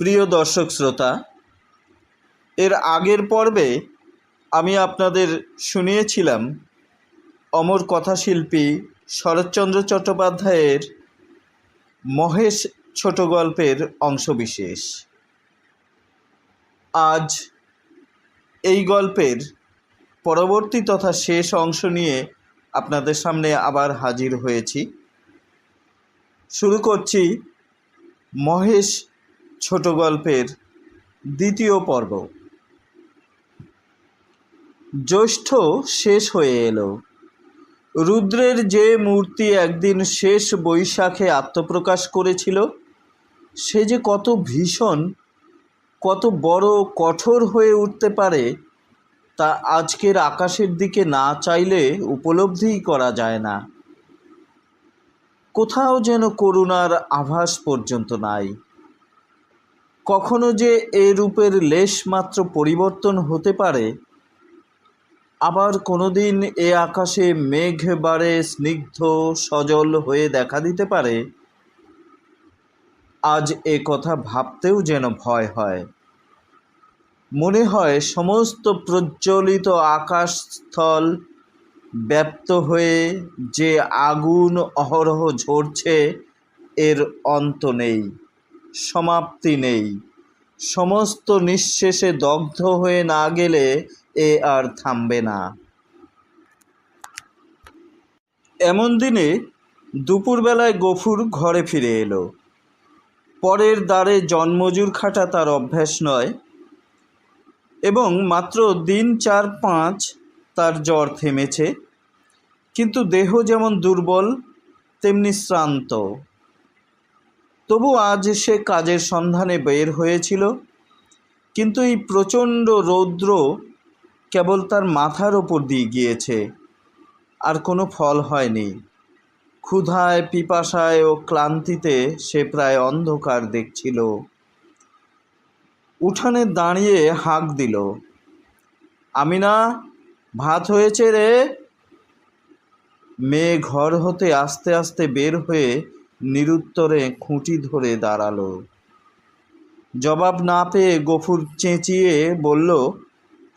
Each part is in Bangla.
প্রিয় দর্শক শ্রোতা, এর আগের পর্বে আমি আপনাদের শুনিয়েছিলাম অমর কথাশিল্পী শরৎচন্দ্র চট্টোপাধ্যায়ের মহেশ ছোট গল্পের অংশবিশেষ। আজ এই গল্পের পরবর্তী তথা শেষ অংশ নিয়ে আপনাদের সামনে আবার হাজির হয়েছি। শুরু করছি মহেশ ছোট গল্পের দ্বিতীয় পর্ব। জ্যৈষ্ঠ শেষ হয়ে এলো। রুদ্রের যে মূর্তি একদিন শেষ বৈশাখে আত্মপ্রকাশ করেছিল, সে যে কত ভীষণ, কত বড় কঠোর হয়ে উঠতে পারে, তা আজকের আকাশের দিকে না চাইলে উপলব্ধিই করা যায় না। কোথাও যেন করুণার আভাস পর্যন্ত নাই। কখনো যে এ রূপের লেশমাত্র পরিবর্তন হতে পারে, আবার কোনো দিন এ আকাশে মেঘ বাড়ে স্নিগ্ধ সজল হয়ে দেখা দিতে পারে, আজ এ কথা ভাবতেও যেন ভয় হয়। মনে হয় সমস্ত প্রজ্বলিত আকাশস্থল ব্যপ্ত হয়ে যে আগুন অহরহ ঝরছে, এর অন্ত নেই। সমাপ্তি নেই। সমস্ত নিঃশেষে দগ্ধ হয়ে না গেলে এ আর থামবে না। এমন দিনে দুপুরবেলায় গফুর ঘরে ফিরে এলো। পরের দ্বারে জন্মজুর খাটা তার অভ্যাস নয় এবং মাত্র দিন চার পাঁচ তার জ্বর থেমেছে। কিন্তু দেহ যেমন দুর্বল, তেমনি শ্রান্ত। তবু আজ সে কাজের সন্ধানে বের হয়েছিল। কিন্তু এই প্রচণ্ড রৌদ্র কেবল তার মাথার ওপর দিয়ে গিয়েছে। আর কোনো ফল হয়নি। ক্ষুধায়, পিপাসায় ও ক্লান্তিতে সে প্রায় অন্ধকার দেখছিল। উঠানে দাঁড়িয়ে হাঁক দিল, আমিনা, ভাত হয়েছে রে? মেয়ে ঘর হতে আস্তে আস্তে বের হয়ে নিরুত্তরে খুঁটি ধরে দাঁড়াল। জবাব না পেয়ে গফুর চেঁচিয়ে বলল,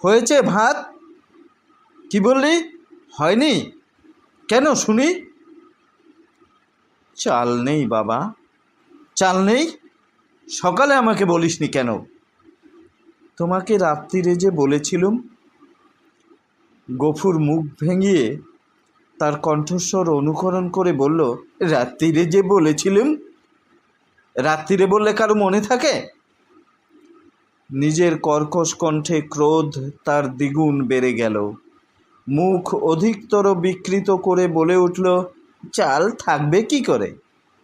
হয়েছে ভাত? কি বললি? হয়নি? কেন শুনি? চাল নেই বাবা। চাল নেই? সকালে আমাকে বলিসনি কেন? তোমাকে রাত্রিরে যে বলেছিলুম? গফুর মুখ ভেঙিয়ে তার কণ্ঠস্বর অনুকরণ করে বলল, রাত্রিরে যে বলেছিলুম? রাত্রিরে বললে কারও মনে থাকে? নিজের কর্কশ কণ্ঠে ক্রোধ তার দ্বিগুণ বেড়ে গেল। মুখ অধিকতর বিকৃত করে বলে উঠল, চাল থাকবে কি করে?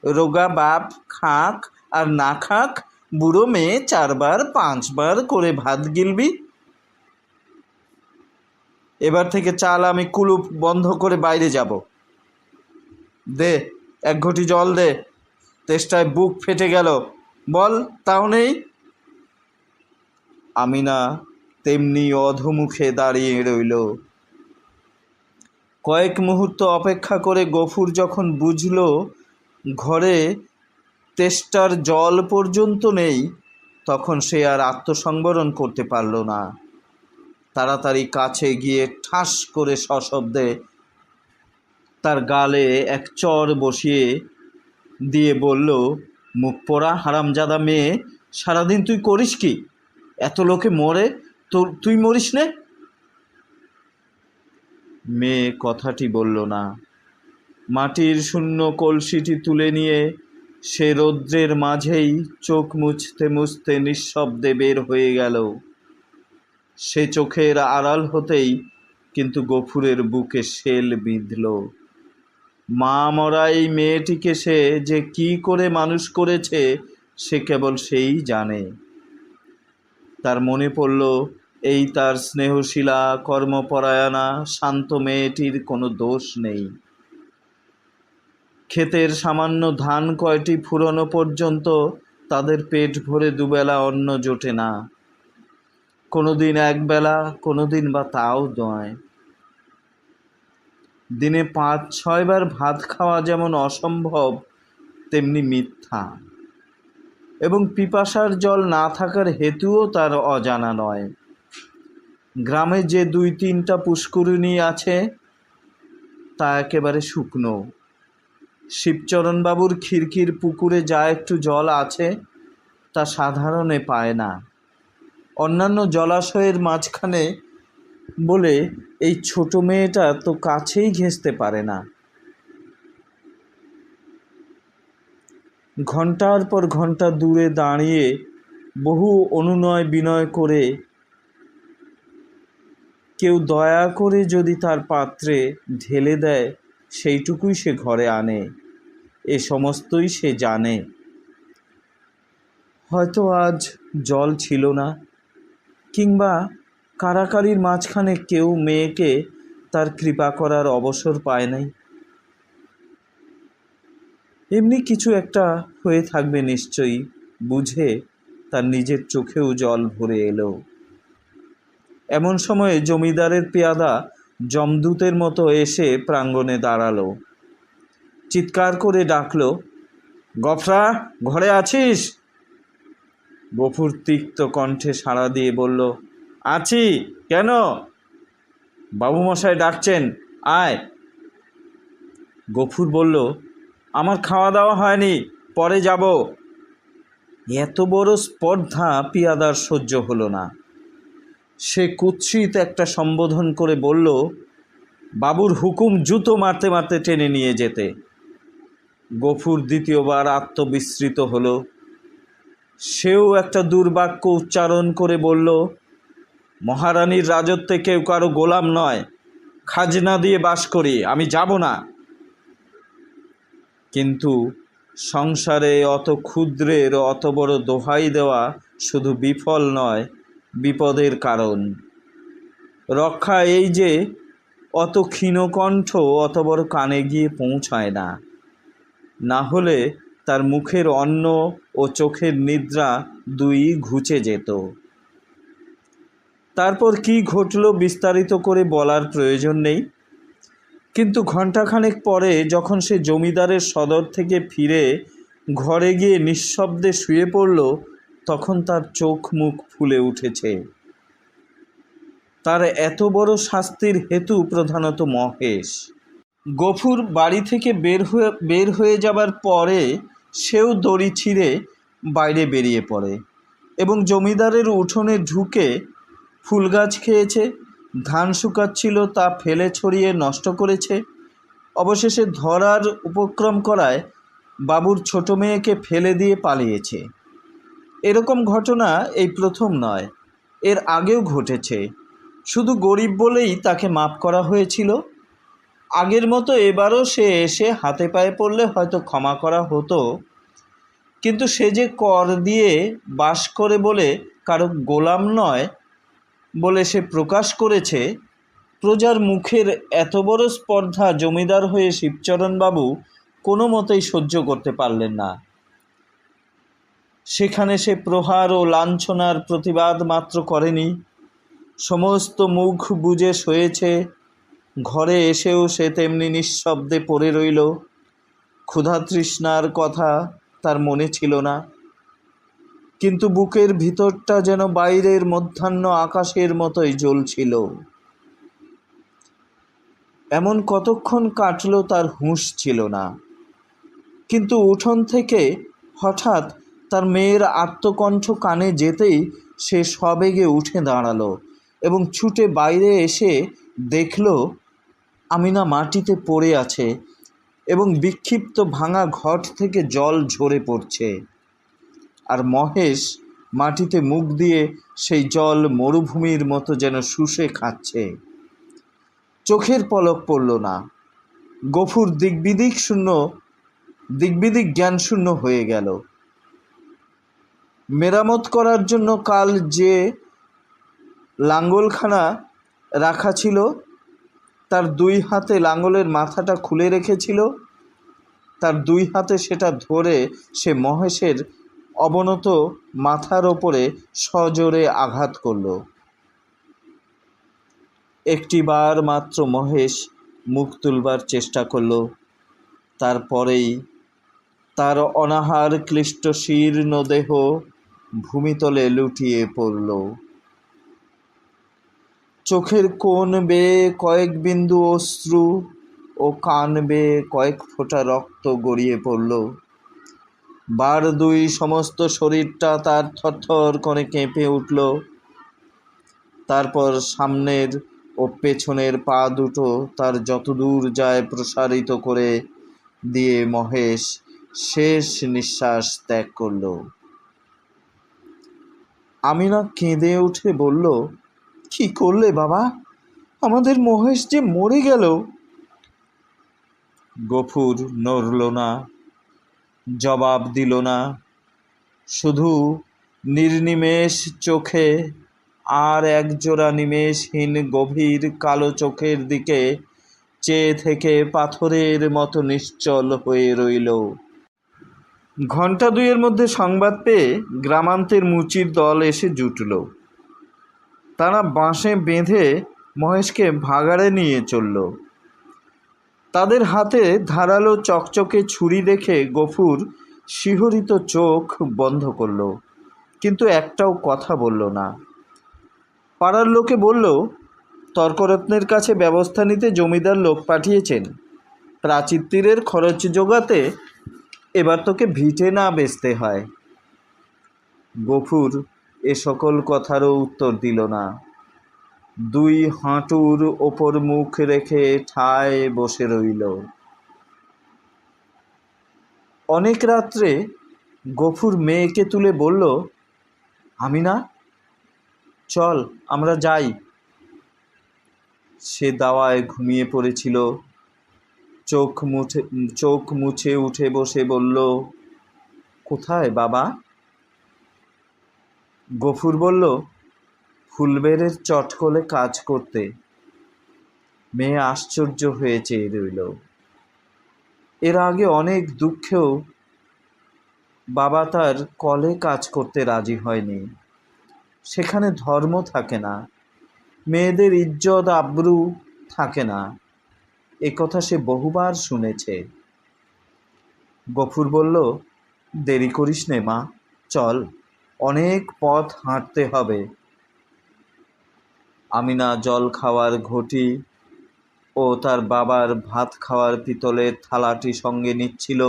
রোগা বাপ খাক আর না খাক, বুড়ো মেয়ে চারবার, পাঁচবার করে ভাত গিলবি এবার থেকে চাল আমি কুলুপ বন্ধ করে বাইরে যাব। দে, এক ঘটি জল দে। তেষ্টায় বুক ফেটে গেল। বল, তাও নেই? আমিনা তেমনি অধমুখে দাঁড়িয়ে রইল। কয়েক মুহূর্ত অপেক্ষা করে গফুর যখন বুঝল, ঘরে তেষ্টার জল পর্যন্ত নেই, তখন সে আর আত্মসংবরণ করতে পারল না। তাড়াতাড়ি কাছে গিয়ে ঠাস করে সশব্দে তার গালে এক চর বসিয়ে দিয়ে বলল, মুখ পোড়া, হারামজাদা মেয়ে, সারাদিন তুই করিস কি? এত লোকে মরে তো তুই মরিস নে? মেয়ে কথাটি বলল না। মাটির শূন্য কলসিটি তুলে নিয়ে সে রৌদ্রের মাঝেই চোখ মুছতে মুছতে নিঃশব্দে বের হয়ে গেল। সে চোখের আড়াল হতেই কিন্তু গফুরের বুকে শেল বিঁধল। মা মরা এই মেয়েটিকে সে যে কি করে মানুষ করেছে, সে কেবল সেই জানে। তার মনে পড়ল, এই তার স্নেহশীলা, কর্মপরায়ণা, শান্ত মেয়েটির কোনো দোষ নেই। ক্ষেতের সামান্য ধান কয়টি ফুরনো পর্যন্ত তাদের পেট ভরে দুবেলা অন্ন জোটে না। কোনো দিন একবেলা কোনো দিন বা তাও নয়। দিনে পাঁচ ছয়বার ভাত খাওয়া যেমন অসম্ভব, তেমনি মিথ্যা। এবং পিপাসার জল না থাকার হেতুও তার অজানা নয়। গ্রামে যে দুই তিনটা পুষ্করিণী আছে, তা একেবারে শুকনো। শিবচরণবাবুর খিড়কির পুকুরে যা একটু জল আছে, তা সাধারণে পায় না। অন্যান্য জলাশয়ের মাঝখানে বলে, এই ছোট মেয়েটা তো কাছেই ঘেঁষতে পারে না। ঘণ্টার পর ঘণ্টা দূরে দাঁড়িয়ে বহু অনুনয় বিনয় করে, কেউ দয়া করে যদি তার পাত্রে ঢেলে দেয়, সেইটুকুই সে ঘরে আনে, এ সমস্তই সে জানে। হয়তো আজ জল ছিল না কিংবা কারাকারির মাঝখানে কেউ মেয়েকে তার কৃপা করার অবসর পায় নাই। এমনি কিছু একটা হয়ে থাকবে নিশ্চয়ই, বুঝে তার নিজের চোখেও জল ভরে এলো। এমন সময়ে জমিদারের পেয়াদা জমদূতের মতো এসে প্রাঙ্গণে দাঁড়াল। চিৎকার করে ডাকলো, গফরা, ঘরে আছিস? গফুর তিক্ত কণ্ঠে সাড়া দিয়ে বলল, আছি, কেন? বাবুমশাই ডাকছেন, আয়। গফুর বলল, আমার খাওয়া দাওয়া হয়নি, পরে যাব। এত বড় স্পর্ধা পিয়াদার সহ্য হলো না। সে কুৎসিত একটা সম্বোধন করে বলল, বাবুর হুকুম জুতো মারতে মারতে টেনে নিয়ে যেতে। গফুর দ্বিতীয়বার আত্মবিস্মৃত হলো সেও একটা দুর্বাক্য উচ্চারণ করে বলল, মহারানীর রাজত্বে কেউ কারও গোলাম নয়। খাজনা দিয়ে বাস করি, আমি যাব না। কিন্তু সংসারে অত ক্ষুদ্রের, অত বড় দোহাই দেওয়া শুধু বিফল নয়, বিপদের কারণ। রক্ষা এই যে অত ক্ষীণকণ্ঠ, অত বড় কানে গিয়ে পৌঁছায় না। না হলে তার মুখের অন্ন ও চোখের নিদ্রা দুই ঘুচে যেত। তারপর কি ঘটল বিস্তারিত করে বলার প্রয়োজন নেই। কিন্তু ঘণ্টাখানেক পরে যখন সে জমিদারের সদর থেকে ফিরে ঘরে গিয়ে নিঃশব্দে শুয়ে পড়ল, তখন তার চোখ মুখ ফুলে উঠেছে। তার এত বড় শাস্তির হেতু প্রধানত মহেশ। গফুর বাড়ি থেকে বের হয়ে বের হয়ে যাবার পরে সেও দড়ি ছিঁড়ে বাইরে বেরিয়ে পড়ে এবং জমিদারের উঠোনে ঢুকে ফুল গাছ খেয়েছে, ধান শুকাচ্ছিল, তা ফেলে ছড়িয়ে নষ্ট করেছে। অবশেষে ধরার উপক্রম করায় বাবুর ছোট মেয়েকে ফেলে দিয়ে পালিয়েছে। এরকম ঘটনা এই প্রথম নয়, এর আগেও ঘটেছে। শুধু গরিব বলেই তাকে মাপ করা হয়েছিল। আগের মতো এবারও সে এসে হাতে পায়ে পড়লে হয়তো ক্ষমা করা হতো কিন্তু সে যে কর দিয়ে বাস করে বলে কারও গোলাম নয় বলে সে প্রকাশ করেছে, প্রজার মুখের এত বড় স্পর্ধা জমিদার হয়ে শিবচরণবাবু কোনো মতেই সহ্য করতে পারলেন না। সেখানে সে প্রহার ও লাঞ্ছনার প্রতিবাদ মাত্র করেনি। সমস্ত মুখ বুজে শয়েছে ঘরে এসেও সে তেমনি নিঃশব্দে পড়ে রইল। ক্ষুধা তৃষ্ণার কথা তার মনে ছিল না। কিন্তু বুকের ভিতরটা যেন বাইরের মধ্যাহ্ন আকাশের মতোই জ্বলছিল। এমন কতক্ষণ কাটলো তার হুঁশ ছিল না। কিন্তু উঠোন থেকে হঠাৎ তার মেয়ের আত্মকণ্ঠ কানে যেতেই সে সবেগে উঠে দাঁড়াল এবং ছুটে বাইরে এসে দেখল, আমিনা মাটিতে পড়ে আছে। এবং বিক্ষিপ্ত ভাঙা ঘট থেকে জল ঝরে পড়ছে। আর মহেশ মাটিতে মুখ দিয়ে সেই জল মরুভূমির মতো যেন শুষে খাচ্ছে। চোখের পলক পড়ল না। গফুর দিকবিদিক শূন্য দিকবিদিক জ্ঞান শূন্য হয়ে গেল। মেরামত করার জন্য কাল যে লাঙ্গলখানা রাখা ছিল তার দুই হাতে লাঙ্গলের মাথাটা খুলে রেখেছিল। তার দুই হাতে সেটা ধরে সে মহেশের অবনত মাথার ওপরে সজোরে আঘাত করল। একটিবার মাত্র মহেশ মুখ তুলবার চেষ্টা করল। তারপরেই তার অনাহার ক্লিষ্ট শীর্ণ দেহ ভূমিতলে লুটিয়ে পড়ল। চোখের কোণ বেয়ে কয়েক বিন্দু অশ্রু ও কান বেয়ে কয়েক ফোঁটা রক্ত গড়িয়ে পড়ল। বার দুই সমস্ত শরীরটা তার থরথর করে কেঁপে উঠল। তারপর সামনের ও পেছনের পা দুটো তার যতদূর যায় প্রসারিত করে দিয়ে মহেশ শেষ নিঃশ্বাস ত্যাগ করল। আমিনা কেঁদে উঠে বলল কি করলে বাবা? আমাদের মহেশ যে মরে গেল। গফুর নড়ল না, জবাব দিল না। শুধু নির্নিমেষ চোখে আর একজোড়া নিমেষহীন গভীর কালো চোখের দিকে চেয়ে থেকে পাথরের মতো নিশ্চল হয়ে রইল। ঘণ্টা দুইয়ের মধ্যে সংবাদ পেয়ে গ্রামান্তের মুচির দল এসে জুটল। তারা বাঁশে বেঁধে মহেশকে ভাগাড়ে নিয়ে চলল। তাদের হাতে ধারালো চকচকে ছুরি দেখে গফুর শিহরিত চোখ বন্ধ করল, কিন্তু একটাও কথা বলল না। পাড়ার লোকে বলল, তর্করত্নের কাছে ব্যবস্থা নিতে জমিদার লোক পাঠিয়েছেন। প্রাচীর তীরের খরচ জোগাতে এবার তোকে ভিটে না বেচতে হয়। গফুর এ সকল কথারও উত্তর দিল না। দুই হাঁটুর ওপর মুখ রেখে ঠায় বসে রইল। অনেক রাত্রে গফুর মেয়েকে তুলে বলল আমি না চল, আমরা যাই। সে দাওয়ায় ঘুমিয়ে পড়েছিল। চোখ মুছে চোখ মুছে উঠে বসে বলল, কোথায় বাবা? গফুর বলল ফুলবেড়ের চটকলে কাজ করতে মেয়ে আশ্চর্য হয়ে চেয়ে রইল। এর আগে অনেক দুঃখেও বাবা তার কলে কাজ করতে রাজি হয়নি। সেখানে ধর্ম থাকে না, মেয়েদের ইজ্জত আব্রু থাকে না। এ কথা সে বহুবার শুনেছে। গফুর বলল, দেরি করিস নে মা, চল। অনেক পথ হাঁটতে হবে। আমিনা জল খাওয়ার ঘটি ও তার বাবার ভাত খাওয়ার পিতলের থালাটি সঙ্গে নিচ্ছিল।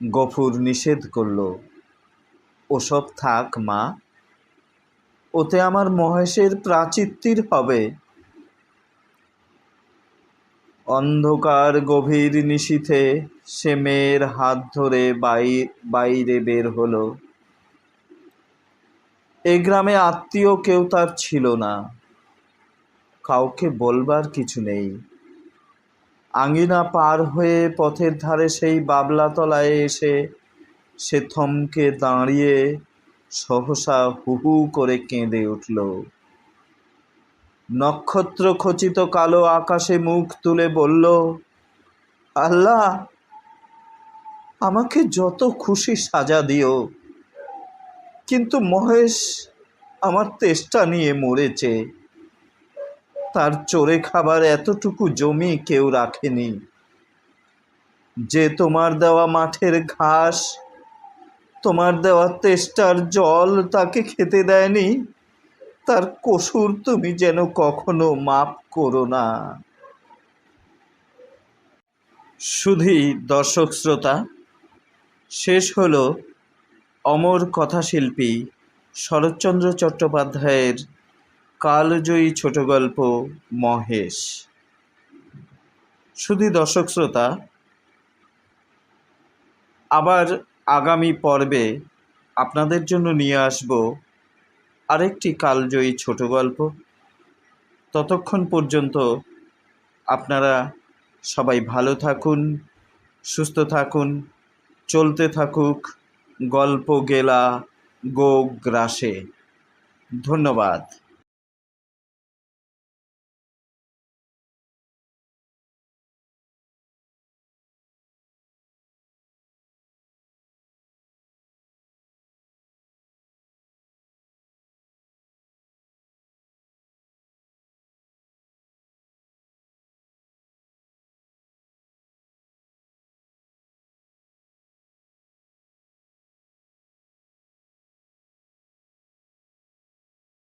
গফুর নিষেধ করল, ওসব থাক, মা। ওতে আমার মহেশের প্রাচিত্তির হবে। অন্ধকার গভীর নিশীথে সে মেয়ের হাত ধরে বাইরে বের হলো। এ গ্রামে আত্মীয় কেউ তার ছিল না। কাউকে বলবার কিছু নেই। আঙিনা পার হয়ে পথের ধারে সেই বাবলাতলায় এসে সে থমকে দাঁড়িয়ে সহসা হু হু করে কেঁদে উঠল। নক্ষত্র খচিত কালো আকাশে মুখ তুলে বলল, আল্লাহ, আমাকে যত খুশি সাজা দিও। কিন্তু মহেশ আমার তেষ্টা নিয়ে মরেছে। তার চোরে খাবার এতটুকু জমি কেউ রাখেনি। যে তোমার দেওয়া মাঠের ঘাস, তোমার দেওয়া তেষ্টার জল তাকে খেতে দেয়নি, তার কসুর তুমি যেন কখনো মাপ করো না। শুধুই দর্শক শ্রোতা, শেষ হলো অমর কথাশিল্পী শরৎচন্দ্র চট্টোপাধ্যায়ের কালজয়ী ছোট গল্প মহেশ। শুধু দর্শক শ্রোতা, আবার আগামী পর্বে আপনাদের জন্য নিয়ে আসব আরেকটি কালজয়ী ছোট গল্প ততক্ষণ পর্যন্ত আপনারা সবাই ভালো থাকুন, সুস্থ থাকুন, চলতে থাকুক। গল্প গেলা গো গ্রাসে। ধন্যবাদ।